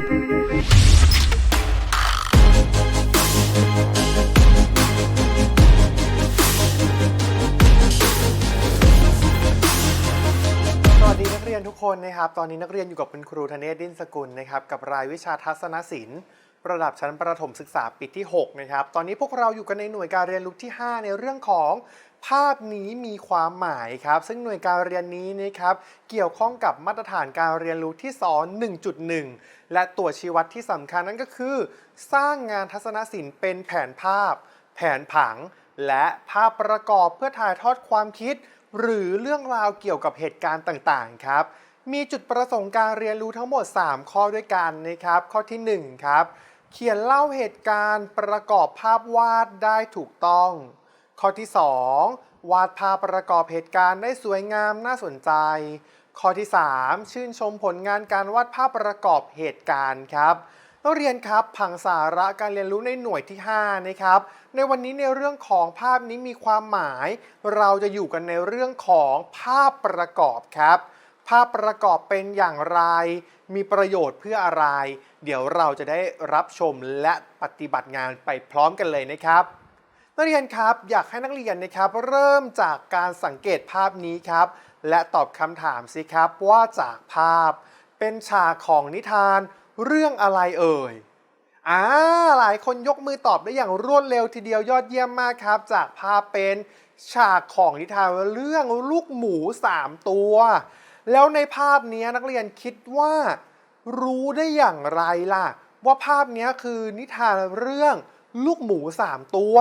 สวัสดีนักเรียนทุกคนนะครับ ตอนนี้นักเรียนอยู่กับคุณครูธเนศดินสกุลนะครับกับรายวิชาทัศนศิลป์ระดับชั้นประถมศึกษาปีที่ 6 นะครับ ตอนนี้พวกเราอยู่กันในหน่วยการเรียนรู้ที่ 5 ในเรื่องของ ภาพนี้มีความหมายครับ ซึ่งหน่วยการเรียนนี้นะครับเกี่ยวข้องกับมาตรฐานการเรียนรู้ที่สอน 1.1 และตัวชี้วัดที่สำคัญนั่นก็คือ สร้างงานทัศนศิลป์เป็นแผนภาพ แผนผัง และภาพประกอบเพื่อถ่ายทอดความคิด หรือเรื่องราวเกี่ยวกับเหตุการณ์ต่างๆ ครับ มีจุดประสงค์การเรียนรู้ทั้งหมด 3 ข้อด้วยกันนะครับ ข้อทีหนึ่1 ครับ เขียนเล่าเหตุการณ์ประกอบภาพวาดได้ถูกต้อง ข้อที่ 2 วาดภาพประกอบเหตุการณ์ได้สวยงามน่าสนใจ ข้อที่ 3 ชื่นชมผลงานการวาดภาพประกอบเหตุการณ์ครับนักเรียนครับผังสาระการเรียนรู้ในหน่วยที่ 5 นะครับ ในวันนี้ในเรื่องของภาพนี้มีความหมาย เราจะอยู่กันในเรื่องของภาพประกอบครับ ภาพประกอบเป็นอย่างไร มีประโยชน์เพื่ออะไร เดี๋ยวเราจะได้รับชมและปฏิบัติงานไปพร้อมกันเลยนะครับ นักเรียนครับ อยากให้นักเรียนนะครับ เริ่มจากการสังเกตภาพนี้ครับ และตอบคำถามสิครับว่าจากภาพ เป็นฉากของนิทานเรื่องอะไรเอ่ยอ่าหลายคนยกมือตอบได้อย่างรวดเร็วทีเดียวยอดเยี่ยมมากครับ จากภาพเป็นฉากของนิทานเรื่องลูกหมู 3 ตัว แล้วในภาพนี้นักเรียนคิดว่า รู้ได้อย่างไรล่ะ ว่าภาพนี้คือนิทานเรื่องลูกหมู 3 ตัว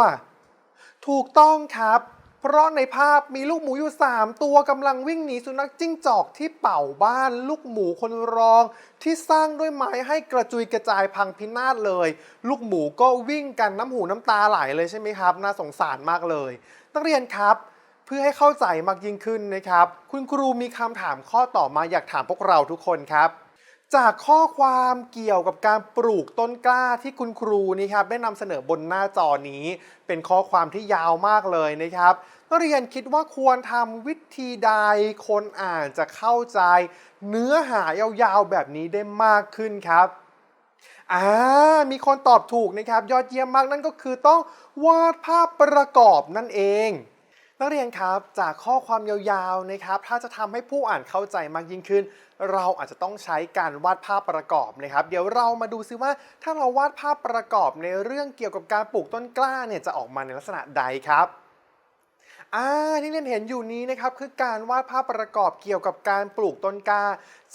ถูกต้องครับ เพราะในภาพมีลูกหมูอยู่ 3 ตัวกำลังวิ่งหนีสุนัขจิ้งจอกที่เป่าบ้านลูกหมูคนรอง ที่สร้างด้วยไม้ให้กระจุยกระจายพังพินาศเลย ลูกหมูก็วิ่งกันน้ำหูน้ำตาไหลเลยใช่ไหมครับ น่าสงสารมากเลยนักเรียนครับเพื่อให้เข้าใจมากยิ่งขึ้นนะครับ คุณครูมีคำถามข้อต่อมาอยากถามพวกเราทุกคนครับ จากข้อความเกี่ยวกับการปลูกต้นกล้าที่คุณครูนี่ครับได้นำเสนอบนหน้าจอนี้ เป็นข้อความที่ยาวมากเลยนะครับนักเรียนคิดว่าควรทำวิธีใดคนอ่านจะเข้าใจ เนื้อหายาวๆแบบนี้ได้มากขึ้นครับอ่ามีคนตอบถูกนะครับ ยอดเยี่ยมมากนั่นก็คือต้องวาดภาพประกอบนั่นเอง นักเรียนครับจากข้อความยาวๆนะครับถ้าจะทำให้ผู้อ่านเข้าใจมากยิ่งขึ้น เราอาจจะต้องใช้การวาดภาพประกอบนะครับ เดี๋ยวเรามาดูซิว่าถ้าเราวาดภาพประกอบในเรื่องเกี่ยวกับการปลูกต้นกล้าเนี่ยจะออกมาในลักษณะใดครับอ่าที่เรียนเห็นอยู่นี้นะครับคือการวาดภาพประกอบเกี่ยวกับการปลูกต้นกล้า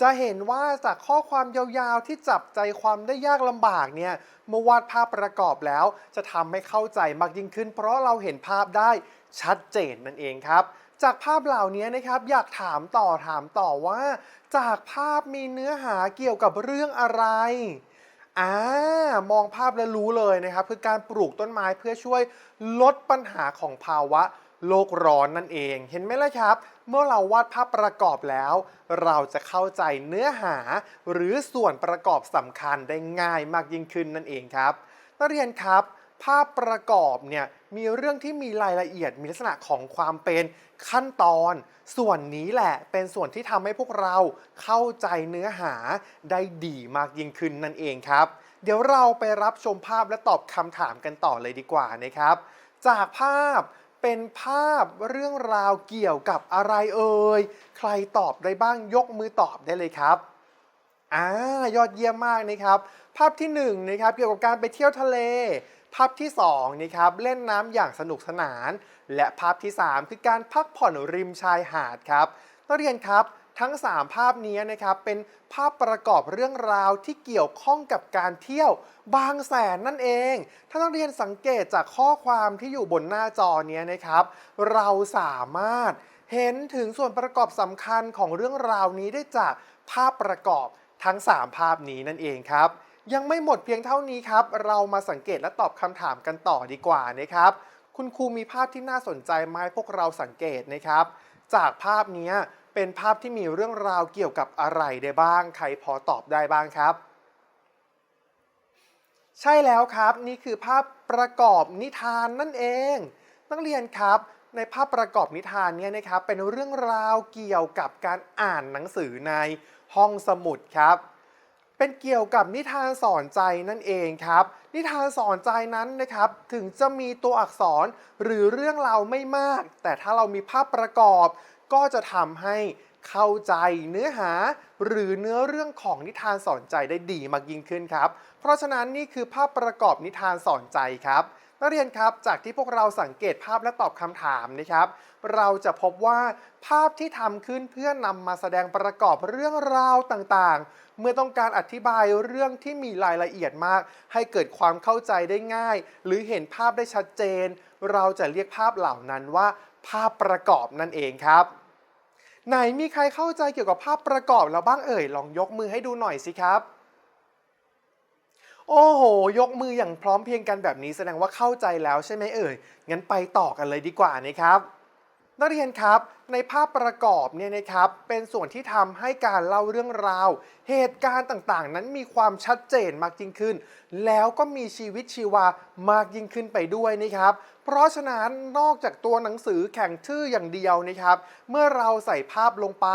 จะเห็นว่าจากข้อความยาวๆที่จับใจความได้ยากลำบากเนี่ยเมื่อวาดภาพประกอบแล้ว จะทำให้เข้าใจมากยิ่งขึ้น เพราะเราเห็นภาพได้ ชัดเจนนั่นเองครับ จากภาพเหล่านี้นะครับอยากถามต่อถามต่อว่า จากภาพมีเนื้อหาเกี่ยวกับเรื่องอะไรอ่ามองภาพแล้วรู้เลยนะครับคือการปลูกต้นไม้เพื่อช่วยลดปัญหาของภาวะโลกร้อนนั่นเอง เห็นไหมล่ะครับ เมื่อเราวาดภาพประกอบแล้ว เราจะเข้าใจเนื้อหา หรือส่วนประกอบสำคัญได้ง่ายมากยิ่งขึ้นนั่นเองครับนักเรียนครับ ภาพประกอบเนี่ยมีเรื่องที่มีรายละเอียดมีลักษณะของความเป็นขั้นตอน ส่วนนี้แหละเป็นส่วนที่ทำให้พวกเราเข้าใจเนื้อหาได้ดีมากยิ่งขึ้นนั่นเองครับ เดี๋ยวเราไปรับชมภาพและตอบคำถามกันต่อเลยดีกว่านะครับ จากภาพเป็นภาพเรื่องราวเกี่ยวกับอะไรเอ่ยใครตอบได้บ้างยกมือตอบได้เลยครับอ่ายอดเยี่ยมมากนะครับ ภาพที่1นงนะครับเกี่ยวกับการไปเที่ยวทะเล ภาพที่2นะครับเล่นน้ำอย่างสนุกสนาน และภาพที่ 3 คือการพักผ่อนริมชายหาดครับนักเรียนครับทั้ง 3 ภาพนี้นะครับเป็นภาพประกอบเรื่องราวที่เกี่ยวข้องกับการเที่ยวบางแสนนั่นเอง ถ้านักเรียนสังเกตจากข้อความที่อยู่บนหน้าจอเนี้ยนะครับ เราสามารถเห็นถึงส่วนประกอบสำคัญของเรื่องราวนี้ได้จากภาพประกอบทั้ง 3 ภาพนี้นั่นเองครับ ยังไม่หมดเพียงเท่านี้ครับ เรามาสังเกตและตอบคำถามกันต่อดีกว่านะครับ คุณครูมีภาพที่น่าสนใจมาให้พวกเราสังเกตนะครับ จากภาพนี้เป็นภาพที่มีเรื่องราวเกี่ยวกับอะไรได้บ้าง ใครพอตอบได้บ้างครับ ใช่แล้วครับ นี่คือภาพประกอบนิทานนั่นเอง นักเรียนครับ ในภาพประกอบนิทานเนี่ยนะครับ เป็นเรื่องราวเกี่ยวกับการอ่านหนังสือในห้องสมุดครับ เป็นเกี่ยวกับนิทานสอนใจนั่นเองครับ นิทานสอนใจนั้นนะครับ ถึงจะมีตัวอักษรหรือเรื่องราวไม่มาก แต่ถ้าเรามีภาพประกอบ ก็จะทำให้เข้าใจเนื้อหาหรือเนื้อเรื่องของนิทานสอนใจได้ดีมากยิ่งขึ้นครับ เพราะฉะนั้นนี่คือภาพประกอบนิทานสอนใจครับนักเรียนครับจากที่พวกเราสังเกตภาพและตอบคำถามนะครับ เราจะพบว่าภาพที่ทำขึ้นเพื่อนำมาแสดงประกอบเรื่องราวต่างๆ เมื่อต้องการอธิบายเรื่องที่มีรายละเอียดมาก ให้เกิดความเข้าใจได้ง่าย หรือเห็นภาพได้ชัดเจน เราจะเรียกภาพเหล่านั้นว่า ภาพประกอบนั่นเองครับไหนมีใครเข้าใจเกี่ยวกับภาพประกอบแล้วบ้างเอ่ย ลองยกมือให้ดูหน่อยสิครับ โอ้โห ยกมืออย่างพร้อมเพรียงกันแบบนี้แสดงว่าเข้าใจแล้วใช่ไหมเอ่ย งั้นไปต่อกันเลยดีกว่านะครับ นักเรียนครับในภาพประกอบเนี่ยนะครับเป็นส่วนที่ทำให้การเล่าเรื่องราว เหตุการณ์ต่างๆ นั้นมีความชัดเจนมากยิ่งขึ้น แล้วก็มีชีวิตชีวามากยิ่งขึ้นไปด้วยนะครับ เพราะฉะนั้นนอกจากตัวหนังสือแข่งชื่ออย่างเดียวนะครับ เมื่อเราใส่ภาพลงไป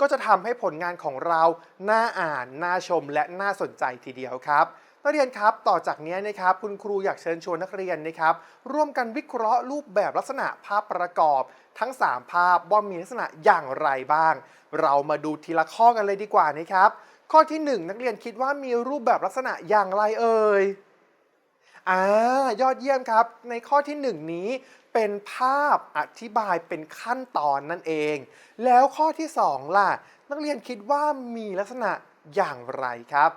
ก็จะทำให้ผลงานของเราน่าอ่านน่าชมและน่าสนใจทีเดียวครับนักเรียนครับ ต่อจากนี้นะครับ คุณครูอยากเชิญชวนนักเรียนนะครับ ร่วมกันวิเคราะห์รูปแบบลักษณะภาพประกอบ ทั้ง 3 ภาพว่ามีลักษณะอย่างไรบ้าง เรามาดูทีละข้อกันเลยดีกว่านะครับ ข้อที่ 1 นักเรียนคิดว่ามีรูปแบบลักษณะอย่างไรเอ่ยอ่ายอดเยี่ยมครับ ในข้อที่ 1 นี้เป็นภาพอธิบายเป็นขั้นตอนนั่นเอง แล้วข้อที่ 2 ล่ะ นักเรียนคิดว่ามีลักษณะอย่างไรครับ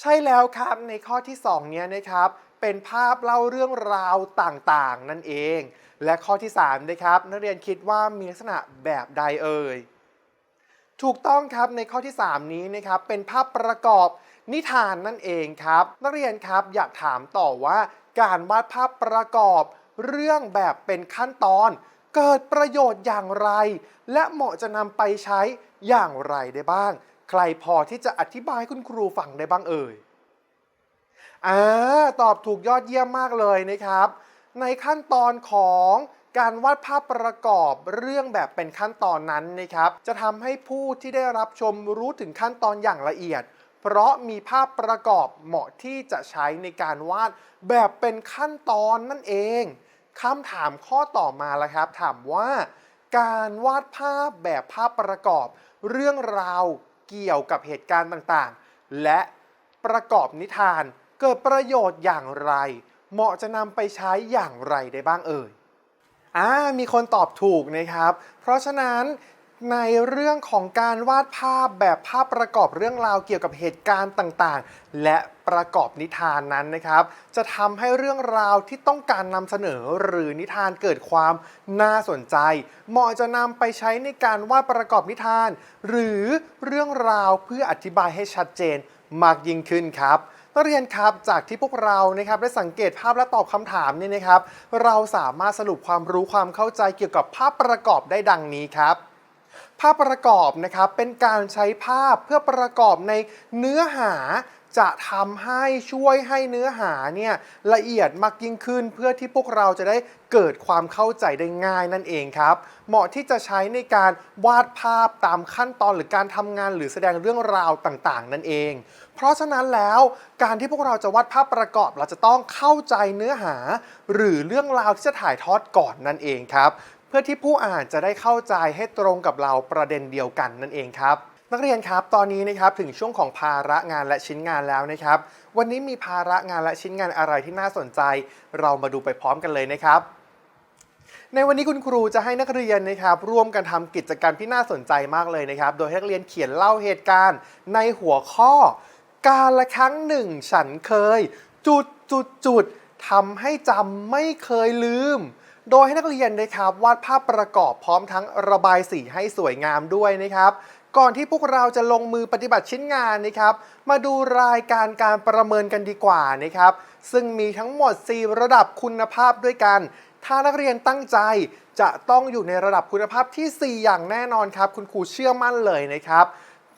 ใช่แล้วครับในข้อที่ 2 เนี้ยนะครับ เป็นภาพเล่าเรื่องราวต่างๆ นั่นเอง และข้อที่3นะครับนักเรียนคิดว่ามีลักษณะแบบใดเอ่ยถูกต้องครับในข้อที่ 3 นี้นะครับเป็นภาพประกอบนิทานนั่นเองครับ นักเรียนครับอยากถามต่อว่า การวาดภาพประกอบ เรื่องแบบเป็นขั้นตอน เกิดประโยชน์อย่างไร และเหมาะจะนำไปใช้อย่างไรได้บ้าง ใครพอที่จะอธิบายคุณครูฟังได้บ้างเอ่ยอ่าตอบถูกยอดเยี่ยมมากเลยนะครับ ในขั้นตอนของการวาดภาพประกอบเรื่องแบบเป็นขั้นตอนนั้นนะครับ จะทำให้ผู้ที่ได้รับชมรู้ถึงขั้นตอนอย่างละเอียด เพราะมีภาพประกอบเหมาะที่จะใช้ในการวาดแบบเป็นขั้นตอนนั่นเองคำถามข้อต่อมาละครับ ถามว่าการวาดภาพแบบภาพประกอบ เรื่องราวเกี่ยวกับเหตุการณ์ต่างๆ และประกอบนิทานเกิดประโยชน์อย่างไร เหมาะจะนำไปใช้อย่างไรได้บ้างเอ่ยอ่ามีคนตอบถูกนะครับ เพราะฉะนั้นในเรื่องของการวาดภาพแบบภาพประกอบเรื่องราวเกี่ยวกับเหตุการณ์ต่างๆ และประกอบนิทานนั้นนะครับ จะทำให้เรื่องราวที่ต้องการนำเสนอหรือนิทานเกิดความน่าสนใจ เหมาะจะนำไปใช้ในการวาดประกอบนิทาน หรือเรื่องราวเพื่ออธิบายให้ชัดเจนมากยิ่งขึ้นครับ นักเรียนครับจากที่พวกเรานะครับได้สังเกตภาพและตอบคำถามเนี่ยนะครับ เราสามารถสรุปความรู้ความเข้าใจเกี่ยวกับภาพประกอบได้ดังนี้ครับ ภาพประกอบนะครับเป็นการใช้ภาพเพื่อประกอบในเนื้อหาจะทำให้ช่วยให้เนื้อหาเนี่ยละเอียดมากยิ่งขึ้น เพื่อที่พวกเราจะได้เกิดความเข้าใจได้ง่ายนั่นเองครับ เหมาะที่จะใช้ในการวาดภาพตามขั้นตอนหรือการทำงานหรือแสดงเรื่องราวต่างๆ นั่นเอง เพราะฉะนั้นแล้วการที่พวกเราจะวาดภาพประกอบเราจะต้องเข้าใจเนื้อหา หรือเรื่องราวที่จะถ่ายทอดก่อนนั่นเองครับ เพื่อที่ผู้อ่านจะได้เข้าใจให้ตรงกับเราประเด็นเดียวกันนั่นเองครับนักเรียนครับ ตอนนี้นะครับถึงช่วงของภาระงานและชิ้นงานแล้วนะครับ วันนี้มีภาระงานและชิ้นงานอะไรที่น่าสนใจ เรามาดูไปพร้อมกันเลยนะครับ ในวันนี้คุณครูจะให้นักเรียนนะครับ ร่วมกันทำกิจกรรมที่น่าสนใจมากเลยนะครับ โดยให้นักเรียนเขียนเล่าเหตุการณ์ในหัวข้อ การละครั้งหนึ่งฉันเคย จุดจุดจุดทำให้จำไม่เคยลืม โดยให้นักเรียนนะครับวาดภาพประกอบพร้อมทั้งระบายสีให้สวยงามด้วยนะครับ ก่อนที่พวกเราจะลงมือปฏิบัติชิ้นงานนะครับ มาดูรายการการประเมินกันดีกว่านะครับ ซึ่งมีทั้งหมด 4 ระดับคุณภาพด้วยกัน ถ้านักเรียนตั้งใจจะต้องอยู่ในระดับคุณภาพทีสี่4 อย่างแน่นอนครับ คุณครูเชื่อมั่นเลยนะครับ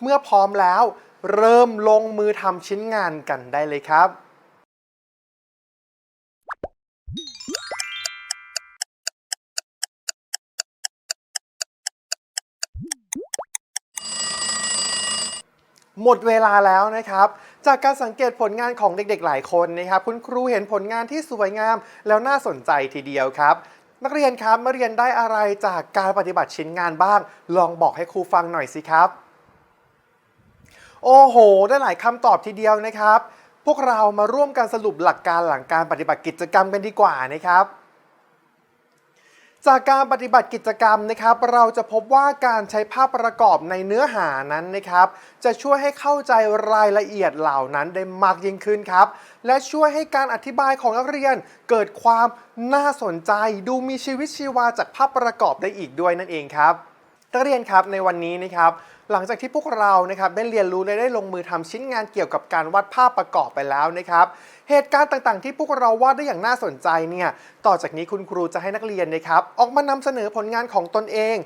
เมื่อพร้อมแล้ว เริ่มลงมือทำชิ้นงานกันได้เลยครับหมดเวลาแล้วนะครับ จากการสังเกตผลงานของเด็กๆ หลายคนนะครับ คุณครูเห็นผลงานที่สวยงามแล้วน่าสนใจทีเดียวครับ นักเรียนครับมาเรียนได้อะไรจากการปฏิบัติชิ้นงานบ้าง ลองบอกให้ครูฟังหน่อยสิครับ โอ้โห ได้หลายคำตอบทีเดียวนะครับ พวกเรามาร่วมกันสรุปหลักการหลังการปฏิบัติกิจกรรมกันดีกว่านะครับ จากการปฏิบัติกิจกรรมนะครับ เราจะพบว่าการใช้ภาพประกอบในเนื้อหานั้นนะครับ จะช่วยให้เข้าใจรายละเอียดเหล่านั้นได้มากยิ่งขึ้นครับ และช่วยให้การอธิบายของนักเรียนเกิดความน่าสนใจ ดูมีชีวิตชีวาจากภาพประกอบได้อีกด้วยนั่นเองครับ นักเรียนครับในวันนี้นะครับหลังจากที่พวกเรานะครับได้เรียนรู้และได้ลงมือทำชิ้นงานเกี่ยวกับการวาดภาพประกอบไปแล้วนะครับ เหตุการณ์ต่างๆ ที่พวกเราวาดได้อย่างน่าสนใจเนี่ยต่อจากนี้คุณครูจะให้นักเรียนนะครับ ออกมานำเสนอผลงานของตนเอง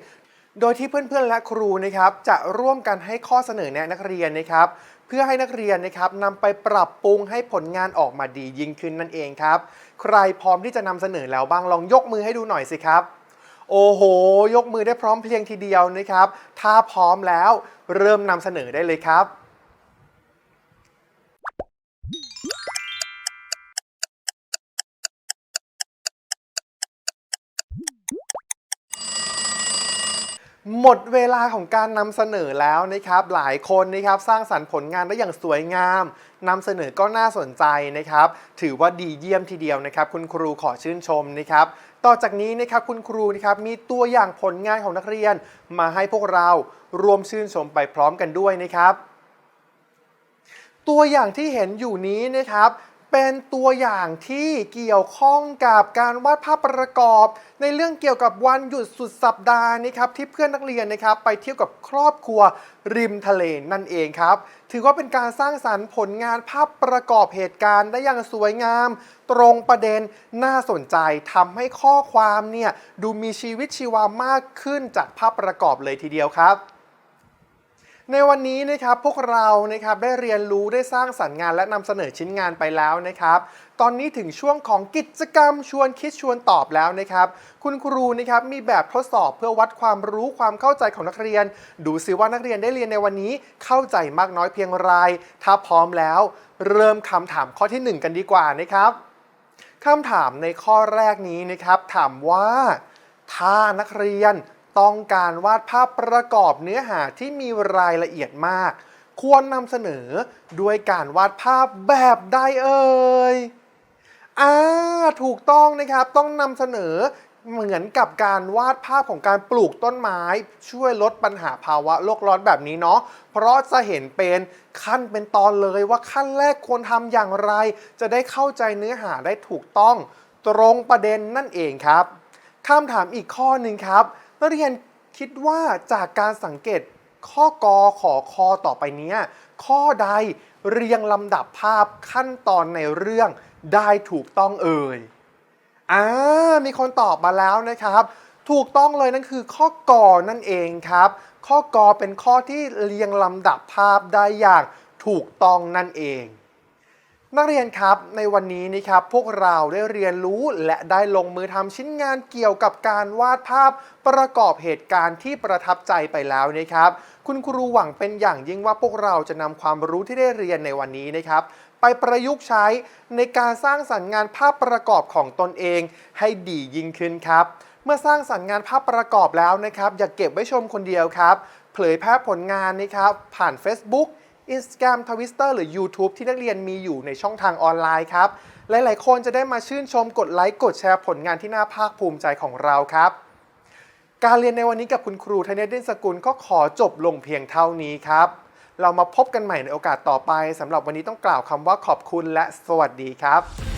โดยที่เพื่อนๆและครูนะครับจะร่วมกันให้ข้อเสนอแนะนักเรียนนะครับ เพื่อให้นักเรียนนะครับนำไปปรับปรุงให้ผลงานออกมาดียิ่งขึ้นนั่นเองครับ ใครพร้อมที่จะนำเสนอแล้วบ้างลองยกมือให้ดูหน่อยสิครับ โอ้โห ยกมือได้พร้อมเพรียงทีเดียวนะครับ ถ้าพร้อมแล้วเริ่มนำเสนอได้เลยครับ หมดเวลาของการนำเสนอแล้วนะครับ หลายคนนะครับสร้างสรรค์ผลงานได้อย่างสวยงามนำเสนอก็น่าสนใจนะครับ ถือว่าดีเยี่ยมทีเดียวนะครับ คุณครูขอชื่นชมนะครับ ต่อจากนี้นะครับคุณครูนะครับมีตัวอย่างผลงานของนักเรียน มาให้พวกเรารวมชื่นชมไปพร้อมกันด้วยนะครับ ตัวอย่างที่เห็นอยู่นี้นะครับ เป็นตัวอย่างที่เกี่ยวข้องกับการวาดภาพประกอบ ในเรื่องเกี่ยวกับวันหยุดสุดสัปดาห์นะครับที่เพื่อนนักเรียนนะครับไปเที่ยวกับครอบครัวริมทะเลนั่นเองครับ ถือว่าเป็นการสร้างสรรค์ผลงานภาพประกอบเหตุการณ์ได้อย่างสวยงาม ตรงประเด็นน่าสนใจทำให้ข้อความเนี่ยดูมีชีวิตชีวามากขึ้นจากภาพประกอบเลยทีเดียวครับ ในวันนี้นะครับพวกเรานะครับได้เรียนรู้ได้สร้างสรรค์งานและนำเสนอชิ้นงานไปแล้วนะครับ ตอนนี้ถึงช่วงของกิจกรรมชวนคิดชวนตอบแล้วนะครับ คุณครูนะครับมีแบบทดสอบเพื่อวัดความรู้ความเข้าใจของนักเรียน ดูซิว่านักเรียนได้เรียนในวันนี้เข้าใจมากน้อยเพียงไรถ้าพร้อมแล้ว เริ่มคำถามข้อที่หนึ่งกันดีกว่านะครับคำถามในข้อแรกนี้นะครับ ถามว่า ถ้านักเรียน ต้องการวาดภาพประกอบเนื้อหาที่มีรายละเอียดมาก ควรนำเสนอด้วยการวาดภาพแบบใดเอ่ยอ่าถูกต้องนะครับต้องนำเสนอเหมือนกับการวาดภาพของการปลูกต้นไม้ ช่วยลดปัญหาภาวะโลกร้อนแบบนี้เนาะเพราะจะเห็นเป็นขั้นเป็นตอนเลยว่าขั้นแรกควรทำอย่างไร จะได้เข้าใจเนื้อหาได้ถูกต้อง ตรงประเด็นนั่นเองครับคำถามอีกข้อหนึ่งครับ นักเรียนคิดว่าจากการสังเกตข้อกอขอคอต่อไปนี้ข้อใดเรียงลำดับภาพขั้นตอนในเรื่องได้ถูกต้องเอ่ยอ่ามีคนตอบมาแล้วนะครับ ถูกต้องเลยนั่นคือข้อกอนั่นเองครับ ข้อกอเป็นข้อที่เรียงลำดับภาพได้อย่างถูกต้องนั่นเอง นักเรียนครับในวันนี้นะครับพวกเราได้เรียนรู้และได้ลงมือทำชิ้นงานเกี่ยวกับการวาดภาพประกอบเหตุการณ์ที่ประทับใจไปแล้วนะครับ คุณครูหวังเป็นอย่างยิ่งว่าพวกเราจะนำความรู้ที่ได้เรียนในวันนี้นะครับ ไปประยุกต์ใช้ในการสร้างสรรค์งานภาพประกอบของตนเอง ให้ดียิ่งขึ้นครับ เมื่อสร้างสรรค์งานภาพประกอบแล้วนะครับ อย่าเก็บไว้ชมคนเดียวครับ เผยแพร่ผลงานนะครับผ่าน Facebook Instagram Twitter หรือ YouTube ที่นักเรียนมีอยู่ในช่องทางออนไลน์ครับ หลายๆ คนจะได้มาชื่นชมกดไลค์กดแชร์ผลงานที่น่าภาคภูมิใจของเราครับ การเรียนในวันนี้กับคุณครูธเนศเด่นสกุลก็ขอจบลงเพียงเท่านี้ครับ เรามาพบกันใหม่ในโอกาสต่อไปสำหรับวันนี้ต้องกล่าวคำว่าขอบคุณและสวัสดีครับ